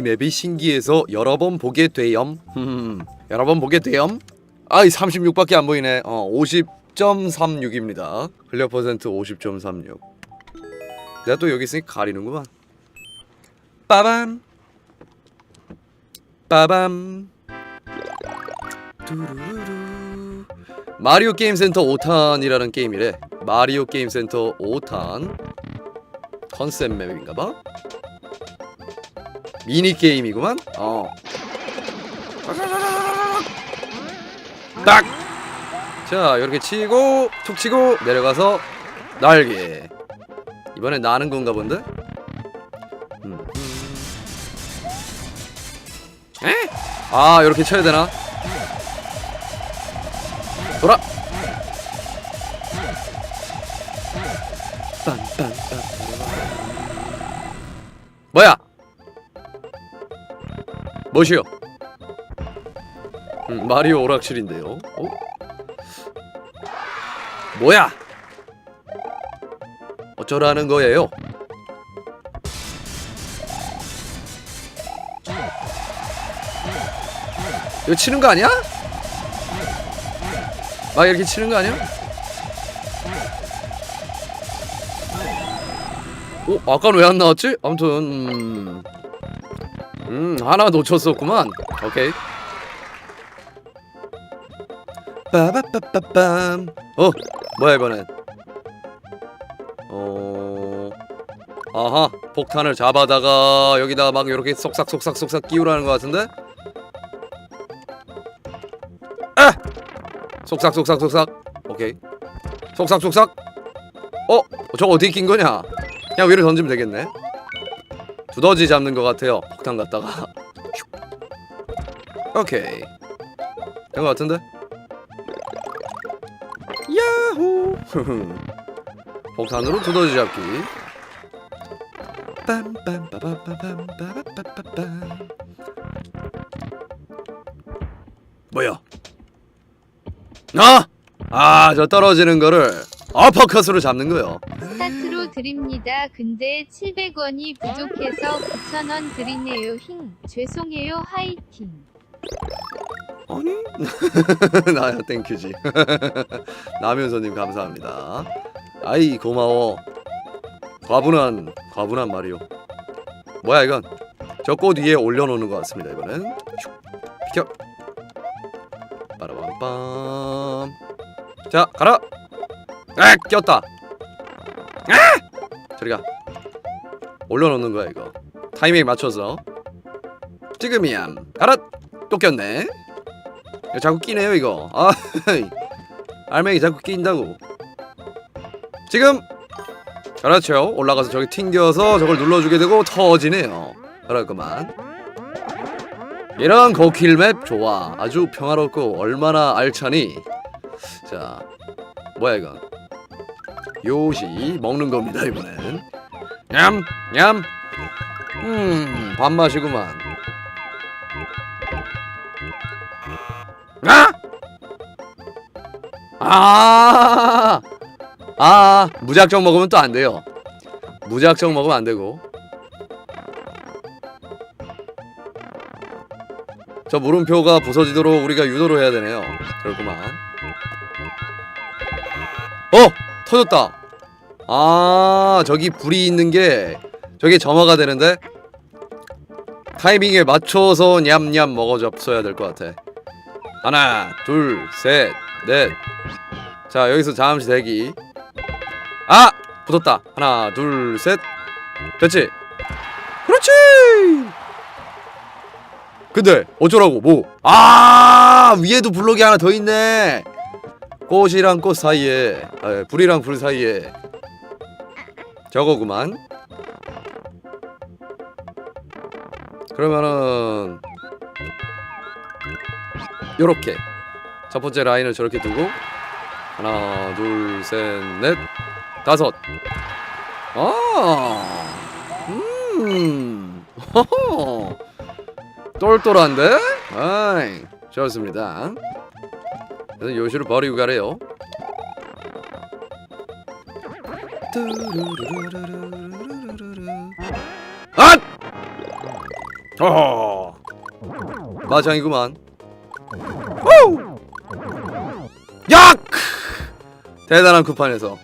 이 맵이 신기해서 여러 번 보게. 흠, 여러 번 보게 돼염. 아이 36밖에 안 보이네. 어 50.36입니다. 클리어 퍼센트 50.36. 내가 또 여기 있으니 가리는구만. 빠밤. 빠밤. 두루루루. 마리오 게임 센터 5탄이라는 게임이래. 마리오 게임 센터 5탄 컨셉 맵인가 봐. 미니 게임이구만. 어. 딱. 자 이렇게 치고 툭 치고 내려가서 날개. 이번엔 나는 건가 본데. 음. 에? 아 이렇게 쳐야 되나? 돌아. 뭐야? 뭐시오? 음, 마리오 오락실인데요. 어? 뭐야? 어쩌라는 거예요? 이거 치는 거 아니야? 막 이렇게 치는 거 아니야? 어? 아까는 왜 안 나왔지? 아무튼 음, 음 하나 놓쳤었구만. 오케이. 빠바빠빠빰 어 뭐야 이번엔? 어 아하 폭탄을 잡아다가 여기다 막 이렇게 쏙싹 끼우라는 것 같은데? 아! 쏙싹 오케이. 쏙싹 어 저거 어디에 낀 거냐? 그냥 위로 던지면 되겠네 두더지 잡는 것 같아요 폭탄 갖다가 오케이 된 것 같은데 야호 폭탄으로 두더지 잡기 뭐야 아! 아, 저 떨어지는 거를 어퍼컷으로 잡는 거요. 스타트로 드립니다. 근데 700원이 부족해서 9,000원 드리네요. 힝. 죄송해요. 화이팅. 아니? 나야 땡큐지. 남현서님 감사합니다. 아이 고마워. 과분한 과분한 말이요. 뭐야 이건? 저 꽃 위에 올려놓는 것 같습니다 이번엔. 슉, 비켜. 빠라밤빰. 자 가라. 아 꼈다. 아! 저리가. 올려놓는 거야 이거. 타이밍 맞춰서. 지금이야. 가라. 또 꼈네. 야, 자꾸 끼네요 이거. 아, 알맹이 자꾸 끼인다고. 지금 그렇죠. 올라가서 저기 튕겨서 저걸 눌러주게 되고 터지네요. 그렇구만. 이런 고킬 맵 좋아. 아주 평화롭고 얼마나 알차니. 자, 뭐야 이거? 요시 먹는 겁니다 이번엔. 냠, 냠. 음, 밥맛이구만. 아! 아! 아, 무작정 먹으면 또 안 돼요. 무작정 먹으면 안 되고. 저 물음표가 부서지도록 우리가 유도를 해야 되네요. 그렇구만. 어! 터졌다! 아, 저기 불이 있는 게 저게 점화가 되는데 타이밍에 맞춰서 냠냠 먹어 잡숴야 될 것 같아. 하나, 둘, 셋, 넷. 자, 여기서 잠시 대기. 아! 붙었다. 하나, 둘, 셋. 됐지? 그렇지! 근데 어쩌라고? 뭐? 아! 위에도 블록이 하나 더 있네. 꽃이랑 꽃 사이에, 아, 불이랑 불 사이에. 저거구만. 그러면은 요렇게. 첫 번째 라인을 저렇게 두고. 하나 둘 셋 넷. 다섯. 아음. 똘똘한데? 아이 좋습니다 그래서 요시를 버리고 가래요. 아! 어! 마장이구만. 오! 야! 대단한 쿠판에서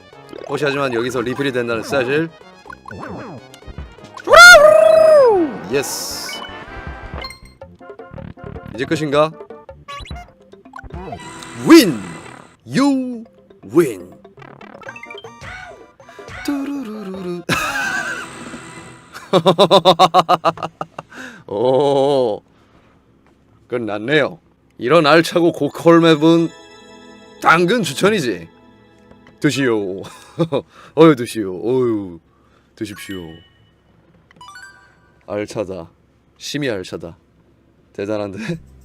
혹시하지만 여기서 리필이 된다는 사실. 예스. 이제 끝인가? 윈! 유 윈. 뚜루루루루. 오. 끝났네요. 이런 알차고 고퀄 맵은 당근 추천이지. 드시오. 어유 드시오. 어유 드십시오. 알차다. 심히 알차다. 대단한데.